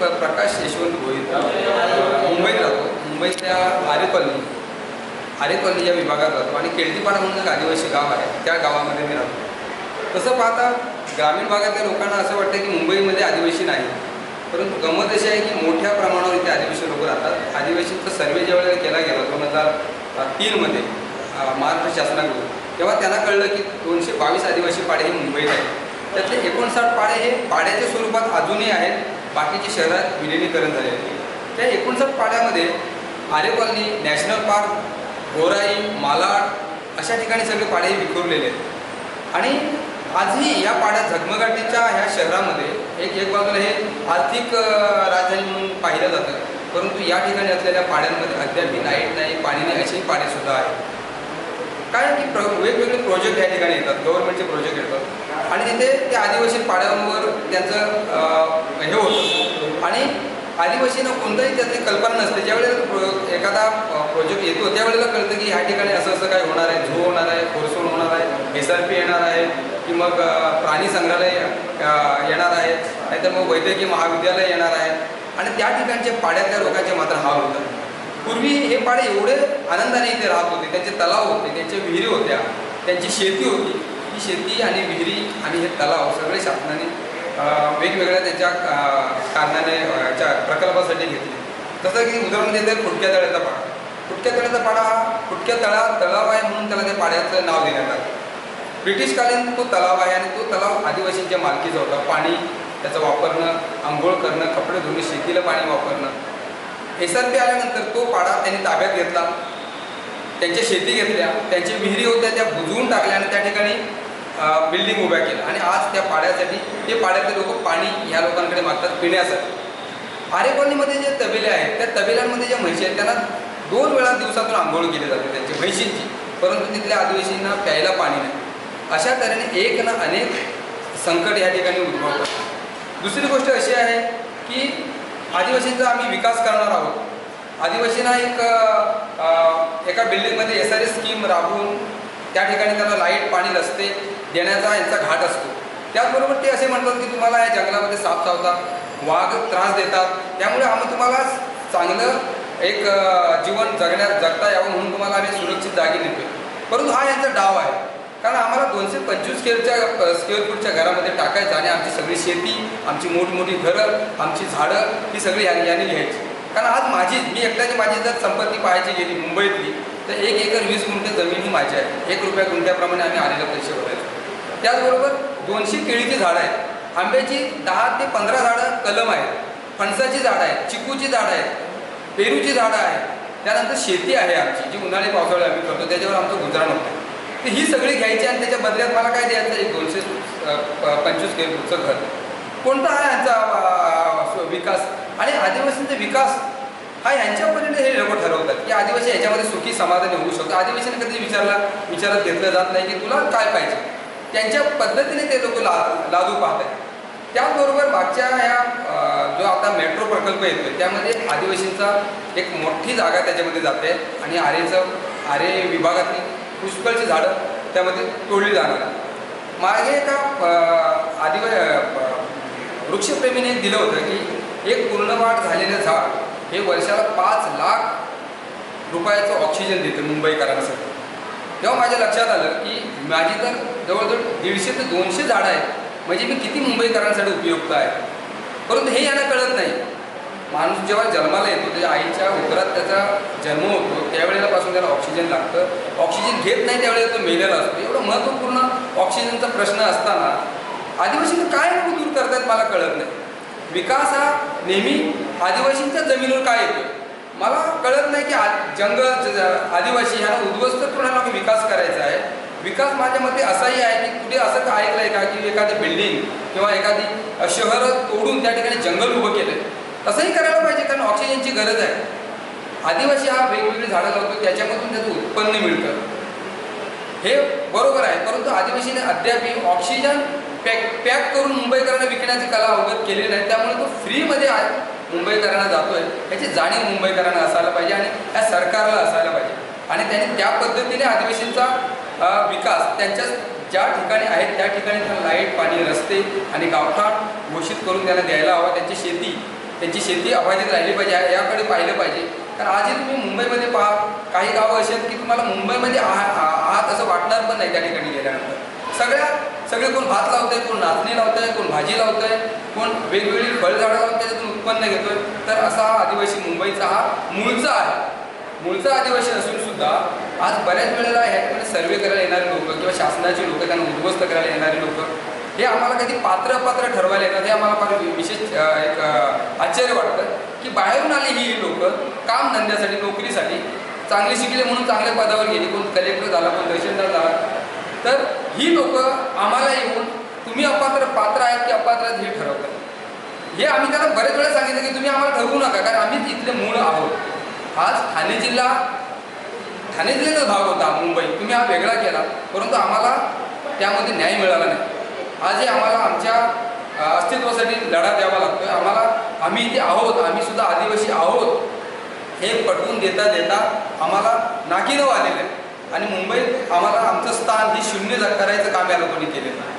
प्रकाश यशवंत भोईर मुंबईत राहतो. मुंबईतल्या आरे कॉलनी. आरे कॉलनी या विभागात राहतो. आणि केळदीपाडा म्हणून एक आदिवासी गाव आहे. त्या गावामध्ये मी राहतो. तसं पाहता ग्रामीण भागातल्या लोकांना असं वाटतं की मुंबईमध्ये आदिवासी नाही. परंतु गंमत अशी आहे की मोठ्या प्रमाणावर इथे आदिवासी लोक राहतात. आदिवासींचा सर्वे ज्यावेळेला केला गेला दोन हजार तीनमध्ये महाराष्ट्र शासनाकडून तेव्हा त्यांना कळलं की दोनशे बावीस आदिवासी पाडे हे मुंबईत आहेत. त्यातले एकोणसाठ पाडे हे पाड्याच्या स्वरूपात अजूनही आहेत. बाकीच्या शहरात विलिनीकरण झाले त्या एकोणसाठ पाड्यामध्ये Aarey colony national park Gorai Malad अशा ठिकाणी सगळे पाडे विखुरलेले आहेत. आणि आजही या पाड्या झगमगाटीच्या ह्या शहरामध्ये एक एक बाजूला हे आर्थिक राजधानी म्हणून पाहिलं जातं. परंतु या ठिकाणी असलेल्या पाड्यांमध्ये अद्यापही लाइट नाही पाणी नाही अशी पाडेसुद्धा आहेत. काय की प्र वेगवेगळे प्रोजेक्ट या ठिकाणी येतात गव्हर्नमेंटचे प्रोजेक्ट येतात. आणि तिथे त्या आदिवासी पाड्यांवर त्यांचं हे होतं. आदिवासींना कोणताही त्यातली कल्पना नसते. ज्यावेळेला प्रो एखादा प्रोजेक्ट येतो त्यावेळेला कळतं की ह्या ठिकाणी असं असं काय होणार आहे. झू होणार आहे कोर्सोन होणार आहे एस आर पी येणार आहे की मग प्राणी संग्रहालय येणार आहे. नाहीतर मग वैद्यकीय महाविद्यालय येणार आहे. आणि त्या ठिकाणच्या पाड्यातल्या लोकांचे मात्र हाल होतात. पूर्वी हे पाडे एवढे आनंदाने इथे राहत होते. त्यांचे तलाव होते त्यांच्या विहिरी होत्या त्यांची शेती होती. ही शेती आणि विहिरी आणि हे तलाव सगळे शासनाने वेगवेगळ्या त्याच्या कारणाने याच्या जसं की उदाहरण देते फुटक्या तळ्याचा पाडा. फुटक्या तळ्याचा पाडा हा फुटक्या तळा तलाव आहे म्हणून त्याला त्या पाड्याचं नाव देण्यात आलं. ब्रिटिशकालीन तो तलाव आहे आणि तो तलाव आदिवासींच्या मालकीचा होता. पाणी त्याचं वापरणं आंघोळ करणं कपडे धुणे शेतीला पाणी वापरणं. एस आर पी आल्यानंतर तो पाडा त्यांनी ताब्यात घेतला. त्यांच्या शेती घेतल्या. त्यांच्या विहिरी होत्या त्या बुजवून टाकल्या आणि त्या ठिकाणी बिल्डिंग उभ्या केल्या. आणि आज त्या पाड्यासाठी ते पाड्यातले लोक पाणी ह्या लोकांकडे मागतात पिण्यासाठी. आरे जे तबेले आहेत त्या तबेल्यांमध्ये ज्या म्हशी आहेत त्यांना दोन वेळा दिवसातून आंघोळ केली जाते त्यांची म्हैशींची. परंतु तिथल्या आदिवासींना प्यायला पाणी नाही. अशा तऱ्हेने एक ना अनेक संकट या ठिकाणी उद्भवतात. दुसरी गोष्ट अशी आहे की आदिवासींचा आम्ही विकास करणार आहोत. आदिवासींना एक एका बिल्डिंगमध्ये एस आर एस स्कीम राबवून त्या ठिकाणी त्यांना लाइट पाणी रस्ते देण्याचा यांचा घाट असतो. त्याचबरोबर ते असे म्हणतात की तुम्हाला या जंगलामध्ये साप चावतात वाघ त्रास देतात. त्यामुळे आम्ही तुम्हाला चांगलं एक जीवन जगण्यात जगता यावं म्हणून तुम्हाला आम्ही सुरक्षित जागी नेतोय. परंतु हा यांचा डाव आहे. कारण आम्हाला दोनशे पंचवीस स्क्वेअरच्या स्क्वेअर फूटच्या घरामध्ये टाकायचं आणि आमची सगळी शेती आमची मोठमोठी घरं आमची झाडं ही सगळी यांनी यांनी घ्यायची. कारण आज माझी मी एकट्याची माझी जर संपत्ती पाहायची गेली मुंबईतली तर एक एकर वीस गुंठे जमीन ही माझी आहे. एक रुपया गुंठ्याप्रमाणे आम्ही आलेले पैसे भरायचो. त्याचबरोबर दोनशे केळीची झाडं आहेत. आंब्याची दहा ते पंधरा झाडं कलम आहेत. फणसाची झाडं आहेत चिकूची झाडं आहेत पेरूची झाडं आहेत. त्यानंतर शेती आहे आमची जी उन्हाळी पावसाळी आम्ही करतो त्याच्यावर आमचं गुजराण होतं तर ही सगळी घ्यायची आणि त्याच्या बदल्यात मला काय द्यायचं एक दोनशे पंचवीस किलोमीटरचं घर. कोणता आहे यांचा विकास? आणि आदिवासींचा विकास हा यांच्यापर्यंत हे लोक ठरवतात की आदिवासी याच्यामध्ये सुखी समाधानी होऊ शकतो. आदिवासीने कधी विचारला विचारात घेतलं जात नाही की तुला काय पाहिजे? त्यांच्या पद्धतीने ते लोक ला लादू पाहत आहेत त्याचबरोबर मागच्या ह्या जो आता मेट्रो प्रकल्प येतोय त्यामध्ये आदिवासींचा एक मोठी जागा त्याच्यामध्ये जाते आणि आरेचं आरे विभागातली पुष्कळची झाडं त्यामध्ये तोडली जाणार. मागे एका आदिवा वृक्षप्रेमीने दिलं होतं की एक पूर्णवाढ झालेलं झाड हे वर्षाला पाच लाख रुपयाचं ऑक्सिजन देतं मुंबईकरांसाठी. तेव्हा माझ्या लक्षात आलं की माझी तर जवळजवळ दीडशे ते दोनशे झाडं आहेत. म्हणजे मी किती मुंबईकरांसाठी उपयुक्त आहे? परंतु हे यांना कळत नाही. माणूस जेव्हा जन्माला येतो त्याच्या आईच्या उदरात त्याचा जन्म होतो त्यावेळेलापासून त्याला ऑक्सिजन लागतं. ऑक्सिजन घेत नाही त्यावेळेला तो मेलेला असतो. एवढं महत्त्वपूर्ण ऑक्सिजनचा प्रश्न असताना आदिवासींना काय दूर करतात मला कळत नाही. विकास हा नेहमी आदिवासींच्या जमिनीवर काय येतो? मला कळत नाही की आ जंगल आदिवासी ह्यांना उद्ध्वस्त करून विकास करायचा आहे? विकास माझ्या मते असाही आहे की कुठे असं का ऐकलं आहे का की एखादी बिल्डिंग किंवा एखादी शहर तोडून त्या ठिकाणी जंगल उभं केलं तसंही करायला पाहिजे कारण ऑक्सिजनची गरज आहे. आदिवासी हा वेगवेगळी झाडं लावतो त्याच्यामधून त्याचं उत्पन्न मिळतं. हे बरोबर आहे परंतु आदिवासीने अद्यापही ऑक्सिजन पॅक पॅक करून मुंबईकरांना विकण्याची कला अवगत केलेली नाही. त्यामुळे तो फ्रीमध्ये आ- मुंबईकरांना जातोय. याची जाणीव मुंबईकरांना असायला पाहिजे आणि या सरकारला असायला पाहिजे. आणि त्यांनी त्या पद्धतीने आदिवासींचा विकास त्यांच्या ज्या ठिकाणी आहेत त्या ठिकाणी त्यांना लाइट पाणी रस्ते आणि गावठाण घोषित करून त्यांना द्यायला हवा. त्यांची शेती त्यांची शेती अबाधित राहिली पाहिजे याकडे पाहिलं पाहिजे. कारण आजही तुम्ही मुंबईमध्ये पहा काही गावं अशी आहेत की तुम्हाला मुंबईमध्ये आहात आ- आहात असं वाटणार पण नाही त्या ठिकाणी गेल्यानंतर. सगळ्या सगळे कोण भात लावतंय कोण नाचणी लावतंय कोण भाजी लावतंय कोण वेगवेगळी फळझाडं लावून त्याच्यातून उत्पन्न घेतोय. तर असा हा आदिवासी मुंबईचा हा मूळचा आहे. मूळचा आदिवासी असून सुद्धा आज बऱ्याच वेळेला ह्या ठिकाणी सर्वे करायला येणारे लोक किंवा शासनाची लोक त्यांना उद्ध्वस्त करायला येणारे लोक हे आम्हाला कधी पात्र अपात्र ठरवायला येतात हे आम्हाला फार विशेष एक आश्चर्य वाटतं. की बाहेरून आली ही लोक काम धंद्यासाठी नोकरीसाठी चांगले शिकले म्हणून चांगल्या पदावर गेली कोण कलेक्टर झाला कोण तहसीलदार झाला तर ही लोक आम्हाला येऊन तुम्ही अपात्र पात्र आहेत की अपात्र आहेत हे ठरवतात. हे आम्ही त्यांना बरेच वेळा सांगितलं की तुम्ही आम्हाला ठरवू नका कारण आम्ही इथले मूळ आहोत. आज ठाणे जिल्हा ठाणे जिल्ह्याचा भाग होता मुंबई. तुम्ही हा वेगळा केला परंतु आम्हाला त्यामध्ये न्याय मिळाला नाही. आजही आम्हाला आमच्या अस्तित्वासाठी लढा द्यावा लागतोय. आम्हाला आम्ही इथे आहोत आम्ही सुद्धा आदिवासी आहोत हे पटवून देता देता आम्हाला नाकीनव आलेलं आहे. आणि मुंबईत आम्हाला आमचं स्थान हे शून्य करायचं काम या लोकांनी केलेलं आहे.